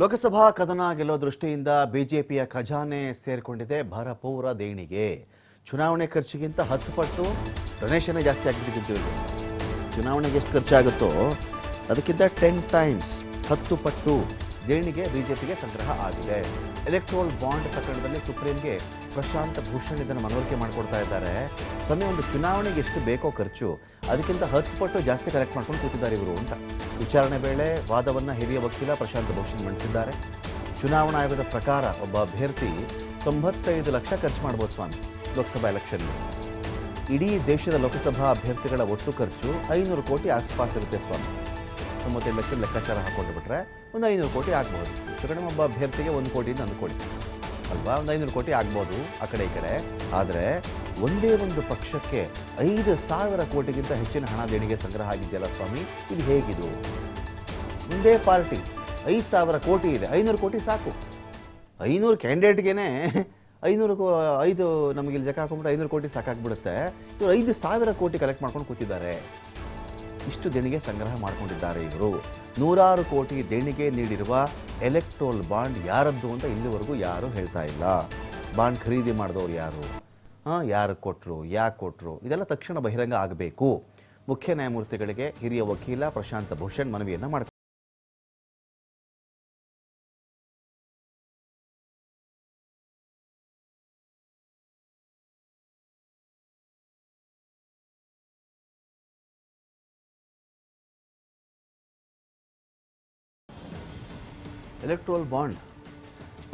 ಲೋಕಸಭಾ ಕದನ ಗೆಲ್ಲೋ ದೃಷ್ಟಿಯಿಂದ ಬಿಜೆಪಿಯ ಖಜಾನೆ ಸೇರಿಕೊಂಡಿದೆ ಭರಪೂರ ದೇಣಿಗೆ. ಚುನಾವಣೆ ಖರ್ಚಿಗಿಂತ ಹತ್ತು ಪಟ್ಟು ಡೊನೇಷನ್ ಜಾಸ್ತಿ ಆಗಿಬಿಟ್ಟಿದ್ದು ಇದು. ಚುನಾವಣೆಗೆ ಎಷ್ಟು ಖರ್ಚಾಗುತ್ತೋ ಅದಕ್ಕಿಂತ ಟೆನ್ ಟೈಮ್ಸ್ ಹತ್ತು ಪಟ್ಟು ದೇಣಿಗೆ ಬಿಜೆಪಿಗೆ ಸಂಗ್ರಹ ಆಗಿದೆ. ಎಲೆಕ್ಟ್ರೋಲ್ ಬಾಂಡ್ ಪ್ರಕರಣದಲ್ಲಿ ಸುಪ್ರೀಂಗೆ ಪ್ರಶಾಂತ್ ಭೂಷಣ್ ಇದನ್ನು ಮನವರಿಕೆ ಮಾಡಿಕೊಡ್ತಾ ಇದ್ದಾರೆ. ಸ್ವಾಮಿ, ಒಂದು ಚುನಾವಣೆಗೆ ಎಷ್ಟು ಬೇಕೋ ಖರ್ಚು, ಅದಕ್ಕಿಂತ ಹತ್ತು ಪಟ್ಟು ಜಾಸ್ತಿ ಕಲೆಕ್ಟ್ ಮಾಡ್ಕೊಂಡು ಕೂತಿದ್ದಾರೆ ಇವರು ಅಂತ. ವಿಚಾರಣೆ ವೇಳೆ ವಾದವನ್ನು ಹಿರಿಯ ವಕೀಲ ಪ್ರಶಾಂತ್ ಭೂಷಣ್ ಮಂಡಿಸಿದ್ದಾರೆ. ಚುನಾವಣಾ ಆಯೋಗದ ಪ್ರಕಾರ ಒಬ್ಬ ಅಭ್ಯರ್ಥಿ ತೊಂಬತ್ತೈದು ಲಕ್ಷ ಖರ್ಚು ಮಾಡ್ಬೋದು ಸ್ವಾಮಿ, ಲೋಕಸಭಾ ಎಲೆಕ್ಷನ್ ಇಡೀ ದೇಶದ ಲೋಕಸಭಾ ಅಭ್ಯರ್ಥಿಗಳ ಒಟ್ಟು ಖರ್ಚು ಐನೂರು ಕೋಟಿ ಆಸ್ಪಾಸ್ ಇರುತ್ತೆ ಸ್ವಾಮಿ. ತೊಂಬತ್ತೈದು ಲಕ್ಷ ಲೆಕ್ಕಾಚಾರ ಹಾಕೊಂಡು ಬಿಟ್ರೆ ಒಂದು ಐನೂರು ಕೋಟಿ ಆಗ್ಬೋದು. ಹೆಚ್ಚು ಕಡಿಮೆ ಒಬ್ಬ ಅಭ್ಯರ್ಥಿಗೆ ಒಂದು ಕೋಟಿನ ಕೋಟಿ ಅಲ್ವಾ? ಒಂದು ಐನೂರು ಕೋಟಿ ಆಗ್ಬೋದು ಆ ಕಡೆ ಈ ಕಡೆ. ಆದರೆ ಒಂದೇ ಒಂದು ಪಕ್ಷಕ್ಕೆ ಐದು ಸಾವಿರ ಕೋಟಿಗಿಂತ ಹೆಚ್ಚಿನ ಹಣ ದೇಣಿಗೆ ಸಂಗ್ರಹ ಆಗಿದೆಯಲ್ಲ ಸ್ವಾಮಿ? ಇದು ಹೇಗಿದು? ಒಂದೇ ಪಾರ್ಟಿ. ಐದು ಸಾವಿರ ಕೋಟಿ ಇದೆ. ಐನೂರು ಕೋಟಿ ಸಾಕು. ಐನೂರು ಕ್ಯಾಂಡಿಡೇಟ್ಗೇನೆ ಐನೂರು ಕೋ ಐದು ನಮಗೆ ಇಲ್ಲಿ ಜಕ ಹಾಕೊಂಡ್ಬಿಟ್ಟು ಐನೂರು ಕೋಟಿ ಸಾಕಾಗ್ಬಿಡುತ್ತೆ. ಇವರು ಐದು ಸಾವಿರ ಕೋಟಿ ಕಲೆಕ್ಟ್ ಮಾಡ್ಕೊಂಡು ಕೂತಿದ್ದಾರೆ. ಇಷ್ಟು ದೇಣಿಗೆ ಸಂಗ್ರಹ ಮಾಡ್ಕೊಂಡಿದ್ದಾರೆ ಇವರು. ನೂರಾರು ಕೋಟಿ ದೇಣಿಗೆ ನೀಡಿರುವ ಎಲೆಕ್ಟ್ರೋಲ್ ಬಾಂಡ್ ಯಾರದ್ದು ಅಂತ ಇಲ್ಲಿವರೆಗೂ ಯಾರು ಹೇಳ್ತಾ ಇಲ್ಲ. ಬಾಂಡ್ ಖರೀದಿ ಮಾಡಿದವರು ಯಾರು? ಹಾಂ, ಯಾರು ಕೊಟ್ಟರು ಯಾಕೆ ಕೊಟ್ಟರು ಇದೆಲ್ಲ ತಕ್ಷಣ ಬಹಿರಂಗ ಆಗಬೇಕು. ಮುಖ್ಯ ನ್ಯಾಯಮೂರ್ತಿಗಳಿಗೆ ಹಿರಿಯ ವಕೀಲ ಪ್ರಶಾಂತ್ ಭೂಷಣ್ ಮನವಿಯನ್ನು ಮಾಡ್ತಾರೆ ಎಲೆಕ್ಟ್ರೋಲ್ ಬಾಂಡ್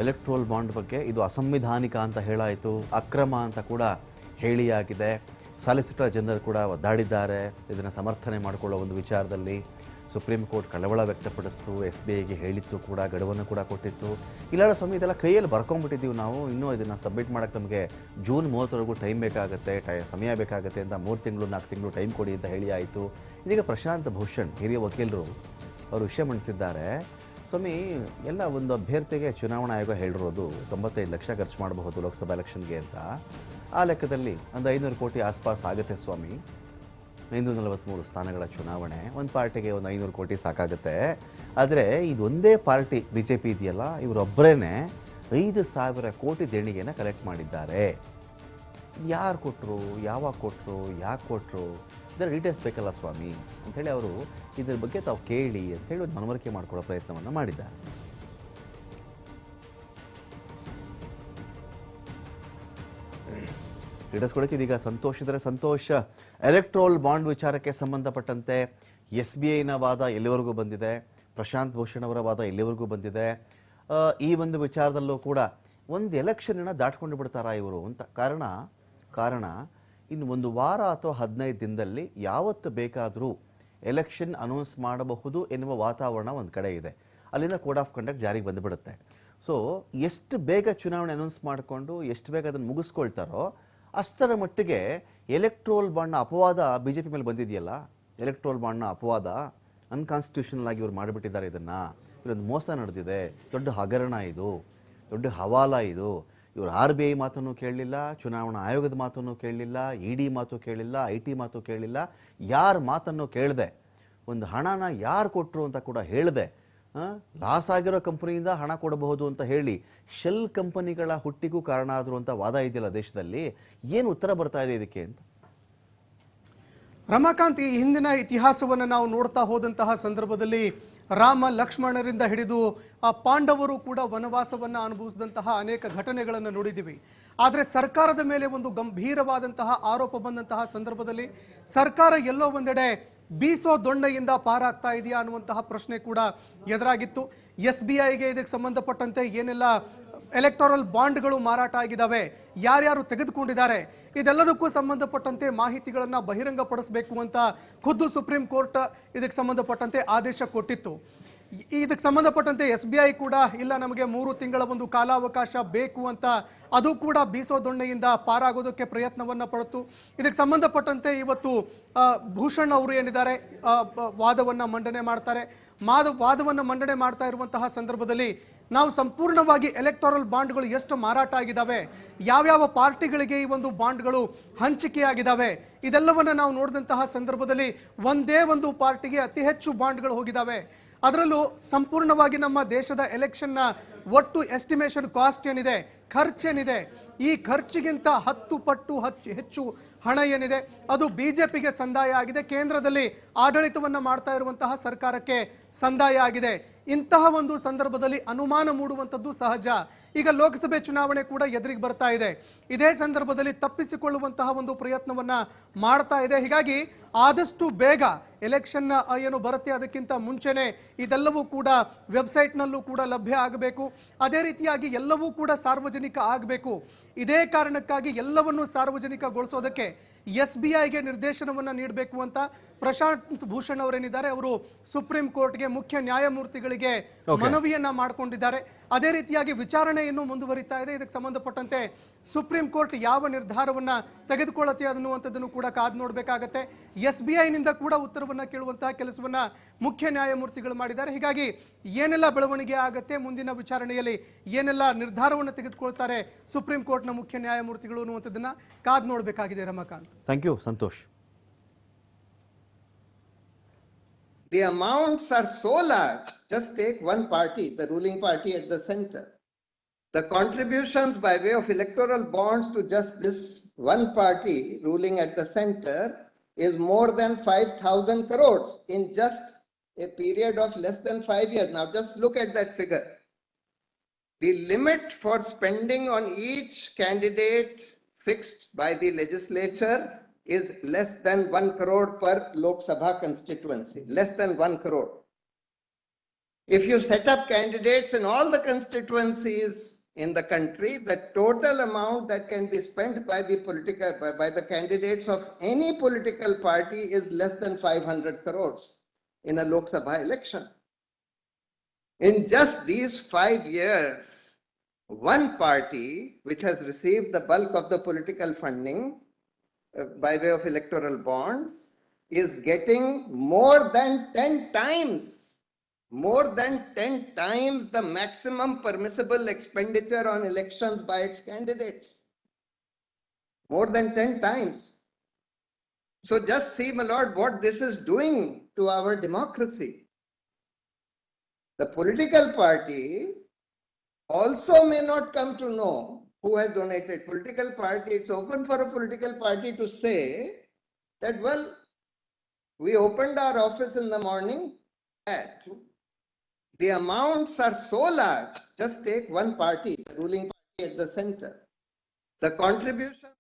ಎಲೆಕ್ಟ್ರೋಲ್ ಬಾಂಡ್ ಬಗ್ಗೆ ಇದು ಅಸಂವಿಧಾನಿಕ ಅಂತ ಹೇಳಾಯಿತು. ಅಕ್ರಮ ಅಂತ ಕೂಡ ಹೇಳಿಯಾಗಿದೆ. ಸಾಲಿಸಿಟರ್ ಜನರಲ್ ಕೂಡ ಒದ್ದಾಡಿದ್ದಾರೆ. ಇದನ್ನು ಸಮರ್ಥನೆ ಮಾಡಿಕೊಳ್ಳೋ ಒಂದು ವಿಚಾರದಲ್ಲಿ ಸುಪ್ರೀಂ ಕೋರ್ಟ್ ಕಳವಳ ವ್ಯಕ್ತಪಡಿಸ್ತು. ಎಸ್ ಬಿ ಐಗೆ ಹೇಳಿತ್ತು ಕೂಡ, ಗಡುವನ್ನು ಕೂಡ ಕೊಟ್ಟಿತ್ತು. ಇಲ್ಲ ಸ್ವಾಮಿ, ಇದೆಲ್ಲ ಕೈಯಲ್ಲಿ ಬರ್ಕೊಂಡ್ಬಿಟ್ಟಿದ್ದೀವಿ ನಾವು. ಇನ್ನೂ ಇದನ್ನು ಸಬ್ಮಿಟ್ ಮಾಡೋಕ್ಕೆ ನಮಗೆ ಜೂನ್ ಮೂವತ್ತರವರೆಗೂ ಟೈಮ್ ಬೇಕಾಗುತ್ತೆ, ಟೈ, ಸಮಯ ಬೇಕಾಗುತ್ತೆ ಅಂತ ಮೂರು ತಿಂಗಳು, ನಾಲ್ಕು ತಿಂಗಳು ಟೈಮ್ ಕೊಡಿ ಅಂತ ಹೇಳಿ ಆಯಿತು. ಇದೀಗ ಪ್ರಶಾಂತ್ ಭೂಷಣ್ ಹಿರಿಯ ವಕೀಲರು ಅವರು ವಿಷಯ ಮಂಡಿಸಿದ್ದಾರೆ. ಸ್ವಾಮಿ, ಎಲ್ಲ ಒಂದು ಅಭ್ಯರ್ಥಿಗೆ ಚುನಾವಣಾ ಆಯೋಗ ಹೇಳಿರೋದು ತೊಂಬತ್ತೈದು ಲಕ್ಷ ಖರ್ಚು ಮಾಡಬಹುದು ಲೋಕಸಭಾ ಎಲೆಕ್ಷನ್ಗೆ ಅಂತ. ಆ ಲೆಕ್ಕದಲ್ಲಿ ಒಂದು ಐನೂರು ಕೋಟಿ ಆಸ್ಪಾಸ್ ಆಗುತ್ತೆ ಸ್ವಾಮಿ. ಐನೂರ ನಲವತ್ತ್ಮೂರು ಸ್ಥಾನಗಳ ಚುನಾವಣೆ, ಒಂದು ಪಾರ್ಟಿಗೆ ಒಂದು ಐನೂರು ಕೋಟಿ ಸಾಕಾಗುತ್ತೆ. ಆದರೆ ಇದೊಂದೇ ಪಾರ್ಟಿ ಬಿ ಜೆ ಪಿ ಇದೆಯಲ್ಲ ಇವರೊಬ್ಬರೇ ಐದು ಸಾವಿರ ಕೋಟಿ ದೇಣಿಗೆನ ಕಲೆಕ್ಟ್ ಮಾಡಿದ್ದಾರೆ. ಯಾರು ಕೊಟ್ಟರು ಯಾವಾಗ ಕೊಟ್ಟರು ಯಾಕೆ ಕೊಟ್ಟರು ಇದರ ಡೀಟೇಲ್ಸ್ ಬೇಕಲ್ಲ ಸ್ವಾಮಿ? ಅಂಥೇಳಿ ಅವರು ಇದ್ರ ಬಗ್ಗೆ ತಾವು ಕೇಳಿ ಅಂಥೇಳಿ ಒಂದು ಮನವರಿಕೆ ಮಾಡಿಕೊಳ್ಳೋ ಪ್ರಯತ್ನವನ್ನು ಮಾಡಿದ್ದಾರೆ. ಡೀಟೇಲ್ಸ್ ಇದೀಗ ಸಂತೋಷ್ ಇದ್ರೆ ಸಂತೋಷ. ಎಲೆಕ್ಟ್ರೋಲ್ ಬಾಂಡ್ ವಿಚಾರಕ್ಕೆ ಸಂಬಂಧಪಟ್ಟಂತೆ ಎಸ್ ಬಿ ಐನ ವಾದ ಎಲ್ಲಿವರೆಗೂ ಬಂದಿದೆ? ಪ್ರಶಾಂತ್ ಭೂಷಣ್ ಅವರ ವಾದ ಎಲ್ಲಿವರೆಗೂ ಬಂದಿದೆ? ಈ ಒಂದು ವಿಚಾರದಲ್ಲೂ ಕೂಡ ಒಂದು ಎಲೆಕ್ಷನ್ನ ದಾಟ್ಕೊಂಡು ಬಿಡ್ತಾರಾ ಇವರು ಅಂತ. ಕಾರಣ ಕಾರಣ ಇನ್ನು ಒಂದು ವಾರ ಅಥವಾ ಹದಿನೈದು ದಿನದಲ್ಲಿ ಯಾವತ್ತು ಬೇಕಾದರೂ ಎಲೆಕ್ಷನ್ ಅನೌನ್ಸ್ ಮಾಡಬಹುದು ಎನ್ನುವ ವಾತಾವರಣ ಒಂದು ಕಡೆ ಇದೆ. ಅಲ್ಲಿಂದ ಕೋಡ್ ಆಫ್ ಕಂಡಕ್ಟ್ ಜಾರಿಗೆ ಬಂದುಬಿಡುತ್ತೆ. ಸೊ ಎಷ್ಟು ಬೇಗ ಚುನಾವಣೆ ಅನೌನ್ಸ್ ಮಾಡಿಕೊಂಡು ಎಷ್ಟು ಬೇಗ ಅದನ್ನು ಮುಗಿಸ್ಕೊಳ್ತಾರೋ ಅಷ್ಟರ ಮಟ್ಟಿಗೆ ಎಲೆಕ್ಟ್ರೋಲ್ ಬಾಂಡ್ನ ಅಪವಾದ ಬಿ ಜೆ ಪಿ ಮೇಲೆ ಬಂದಿದೆಯಲ್ಲ, ಎಲೆಕ್ಟ್ರೋಲ್ ಬಾಂಡ್ನ ಅಪವಾದ ಅನ್ಕಾನ್ಸ್ಟಿಟ್ಯೂಷನಲ್ ಆಗಿ ಇವ್ರು ಮಾಡಿಬಿಟ್ಟಿದ್ದಾರೆ ಇದನ್ನು. ಇದೊಂದು ಮೋಸ ನಡೆದಿದೆ, ದೊಡ್ಡ ಹಗರಣ ಇದು, ದೊಡ್ಡ ಹವಾಲ ಇದು. ಇವರು ಆರ್ ಬಿ ಐ ಮಾತನ್ನು ಕೇಳಲಿಲ್ಲ, ಚುನಾವಣಾ ಆಯೋಗದ ಮಾತನ್ನು ಕೇಳಲಿಲ್ಲ, ಇ ಡಿ ಮಾತು ಕೇಳಿಲ್ಲ ಐ ಟಿ ಮಾತು ಕೇಳಿಲ್ಲ ಯಾರ ಮಾತನ್ನು ಕೇಳಿದೆ? ಒಂದು ಹಣನ ಯಾರು ಕೊಟ್ಟರು ಅಂತ ಕೂಡ ಹೇಳಿದೆ. ಲಾಸ್ ಆಗಿರೋ ಕಂಪನಿಯಿಂದ ಹಣ ಕೊಡಬಹುದು ಅಂತ ಹೇಳಿ ಶೆಲ್ ಕಂಪನಿಗಳ ಹುಟ್ಟಿಗೂ ಕಾರಣ ಆದರು ಅಂತ ವಾದ ಇದೆಯಲ್ಲ ದೇಶದಲ್ಲಿ? ಏನು ಉತ್ತರ ಬರ್ತಾ ಇದೆ ಇದಕ್ಕೆ ಅಂತ? ರಮಾಕಾಂತ್, ಈ ಹಿಂದಿನ ಇತಿಹಾಸವನ್ನು ನಾವು ನೋಡ್ತಾ ಹೋದಂತಹ ಸಂದರ್ಭದಲ್ಲಿ ರಾಮ ಲಕ್ಷ್ಮಣರಿಂದ ಹಿಡಿದು ಆ ಪಾಂಡವರು ಕೂಡ ವನವಾಸವನ್ನು ಅನುಭವಿಸಿದಂತಹ ಅನೇಕ ಘಟನೆಗಳನ್ನು ನೋಡಿದ್ದೀವಿ. ಆದರೆ ಸರ್ಕಾರದ ಮೇಲೆ ಒಂದು ಗಂಭೀರವಾದಂತಹ ಆರೋಪ ಬಂದಂತಹ ಸಂದರ್ಭದಲ್ಲಿ ಸರ್ಕಾರ ಎಲ್ಲೋ ಒಂದೆಡೆ ಬೀಸೋ ದೊಣ್ಣೆಯಿಂದ ಪಾರಾಗ್ತಾ ಇದೆಯಾ ಅನ್ನುವಂತಹ ಪ್ರಶ್ನೆ ಕೂಡ ಎದುರಾಗಿತ್ತು. ಎಸ್ ಬಿ ಐಗೆ ಇದಕ್ಕೆ ಸಂಬಂಧಪಟ್ಟಂತೆ ಏನೆಲ್ಲ ಎಲೆಕ್ಟೋರಲ್ ಬಾಂಡ್ಗಳು ಮಾರಾಟ ಆಗಿದ್ದಾವೆ. ಯಾರ್ಯಾರು ತೆಗೆದುಕೊಂಡಿದ್ದಾರೆ? ಇದೆಲ್ಲದಕ್ಕೂ ಸಂಬಂಧಪಟ್ಟಂತೆ ಮಾಹಿತಿಗಳನ್ನು ಬಹಿರಂಗಪಡಿಸಬೇಕು ಅಂತ ಖುದ್ದು ಸುಪ್ರೀಂ ಕೋರ್ಟ್ ಇದಕ್ಕೆ ಸಂಬಂಧಪಟ್ಟಂತೆ ಆದೇಶ ಕೊಟ್ಟಿತ್ತು. ಇದಕ್ಕೆ ಸಂಬಂಧಪಟ್ಟಂತೆ ಎಸ್ ಬಿ ಐ ಕೂಡ ಇಲ್ಲ, ನಮಗೆ ಮೂರು ತಿಂಗಳ ಒಂದು ಕಾಲಾವಕಾಶ ಬೇಕು ಅಂತ ಅದು ಕೂಡ ಬೀಸೋ ದೊಣ್ಣೆಯಿಂದ ಪಾರಾಗೋದಕ್ಕೆ ಪ್ರಯತ್ನವನ್ನು ಪಡುತ್ತು ಇದಕ್ಕೆ ಸಂಬಂಧಪಟ್ಟಂತೆ ಇವತ್ತು ಭೂಷಣ್ ಅವರು ಏನಿದ್ದಾರೆ ವಾದವನ್ನ ಮಂಡನೆ ಮಾಡ್ತಾರೆ. ಮಾದ ವಾದವನ್ನು ಮಂಡನೆ ಮಾಡ್ತಾ ಇರುವಂತಹ ಸಂದರ್ಭದಲ್ಲಿ ನಾವು ಸಂಪೂರ್ಣವಾಗಿ ಎಲೆಕ್ಟೋರಲ್ ಬಾಂಡ್ಗಳು ಎಷ್ಟು ಮಾರಾಟ ಆಗಿದ್ದಾವೆ ಯಾವ್ಯಾವ ಪಾರ್ಟಿಗಳಿಗೆ ಈ ಒಂದು ಬಾಂಡ್ಗಳು ಹಂಚಿಕೆಯಾಗಿದ್ದಾವೆ ಇದೆಲ್ಲವನ್ನು ನಾವು ನೋಡಿದಂತಹ ಸಂದರ್ಭದಲ್ಲಿ ಒಂದೇ ಒಂದು ಪಾರ್ಟಿಗೆ ಅತಿ ಹೆಚ್ಚು ಬಾಂಡ್ಗಳು ಹೋಗಿದ್ದಾವೆ ಅದರಲ್ಲೂ ಸಂಪೂರ್ಣವಾಗಿ ನಮ್ಮ ದೇಶದ ಎಲೆಕ್ಷನ್ನ ಒಟ್ಟು ಎಸ್ಟಿಮೇಷನ್ ಕಾಸ್ಟ್ ಏನಿದೆ? ಖರ್ಚೇನಿದೆ ಈ ಖರ್ಚಿಗಿಂತ ಹತ್ತು ಪಟ್ಟು ಹಚ್ಚು ಹೆಚ್ಚು ಹಣ ಏನಿದೆ? ಅದು ಬಿ ಜೆ ಪಿಗೆ ಸಂದಾಯ ಆಗಿದೆ. ಕೇಂದ್ರದಲ್ಲಿ ಆಡಳಿತವನ್ನು ಮಾಡ್ತಾ ಇರುವಂತಹ ಸರ್ಕಾರಕ್ಕೆ ಸಂದಾಯ ಆಗಿದೆ. ಇಂತಹ ಒಂದು ಸಂದರ್ಭದಲ್ಲಿ ಅನುಮಾನ ಮೂಡುವಂಥದ್ದು ಸಹಜ. ಈಗ ಲೋಕಸಭೆ ಚುನಾವಣೆ ಕೂಡ ಎದುರಿಗೆ ಬರ್ತಾ ಇದೆ. ಇದೇ ಸಂದರ್ಭದಲ್ಲಿ ತಪ್ಪಿಸಿಕೊಳ್ಳುವಂತಹ ಒಂದು ಪ್ರಯತ್ನವನ್ನ ಮಾಡ್ತಾ ಇದೆ. ಹೀಗಾಗಿ ಆದಷ್ಟು ಬೇಗ ಎಲೆಕ್ಷನ್ ಏನು ಬರುತ್ತೆ ಅದಕ್ಕಿಂತ ಮುಂಚೆನೆ ಇದೆಲ್ಲವೂ ಕೂಡ ವೆಬ್ಸೈಟ್ನಲ್ಲೂ ಕೂಡ ಲಭ್ಯ ಆಗಬೇಕು. ಅದೇ ರೀತಿಯಾಗಿ ಎಲ್ಲವೂ ಕೂಡ ಸಾರ್ವಜನಿಕ ಆಗಬೇಕು. ಇದೇ ಕಾರಣಕ್ಕಾಗಿ ಎಲ್ಲವನ್ನು ಸಾರ್ವಜನಿಕಗೊಳಿಸೋದಕ್ಕೆ ಎಸ್ ಬಿ ಐಗೆ ನಿರ್ದೇಶನವನ್ನು ನೀಡಬೇಕು ಅಂತ ಪ್ರಶಾಂತ್ ಭೂಷಣ್ ಅವರೇನಿದ್ದಾರೆ, ಅವರು ಸುಪ್ರೀಂ ಕೋರ್ಟ್ಗೆ ಮುಖ್ಯ ನ್ಯಾಯಮೂರ್ತಿಗಳಿಗೆ ಮನವಿಯನ್ನ ಮಾಡಿಕೊಂಡಿದ್ದಾರೆ. ಅದೇ ರೀತಿಯಾಗಿ ವಿಚಾರಣೆಯನ್ನು ಮುಂದುವರಿತಾ ಇದೆ. ಇದಕ್ಕೆ ಸಂಬಂಧಪಟ್ಟಂತೆ ಸುಪ್ರೀಂ ಕೋರ್ಟ್ ಯಾವ ನಿರ್ಧಾರವನ್ನ ತೆಗೆದುಕೊಳ್ಳುತ್ತೆ ಅನ್ನುವಂಥದ್ದನ್ನು ಕೂಡ ಕಾದು ನೋಡಬೇಕಾಗತ್ತೆ. ಎಸ್ ಬಿ ಐನಿಂದ ಕೂಡ ಉತ್ತರವನ್ನ ಕೇಳುವಂತಹ ಕೆಲಸವನ್ನ ಮುಖ್ಯ ನ್ಯಾಯಮೂರ್ತಿಗಳು ಮಾಡಿದ್ದಾರೆ. ಹೀಗಾಗಿ ಏನೆಲ್ಲ ಬೆಳವಣಿಗೆ ಆಗತ್ತೆ ಮುಂದಿನ ವಿಚಾರಣೆಯಲ್ಲಿ ಏನೆಲ್ಲ ನಿರ್ಧಾರವನ್ನು ತೆಗೆದುಕೊಳ್ತಾರೆ ಸುಪ್ರೀಂ ಕೋರ್ಟ್ನ ಮುಖ್ಯ ನ್ಯಾಯಮೂರ್ತಿಗಳು ಅನ್ನುವಂಥದ್ದನ್ನ ಕಾದು ನೋಡಬೇಕಾಗಿದೆ Ramakant. Thank you Santosh. The amounts are so large, just take one party, the ruling party at the center. The contributions by way of electoral bonds to just this one party ruling at the center is more than 5,000 crores in just a period of less than five years. Now just look at that figure. The limit for spending on each candidate fixed by the legislature is less than one crore per Lok Sabha constituency, less than one crore. If you set up candidates in all the constituencies in the country, the total amount that can be spent by the political, by, by the candidates of any political party is less than 500 crores in a Lok Sabha election. In just these five years, one party which has received the bulk of the political funding Uh, by way of electoral bonds is getting more than 10 times, more than 10 times the maximum permissible expenditure on elections by its candidates. More than 10 times. So just see, my lord, what this is doing to our democracy. The political party also may not come to know who has donated. Political party, it's open for a political party to say that, well, we opened our office in the morning. that The amounts are so large, just take one party, the ruling party at the center. The contribution.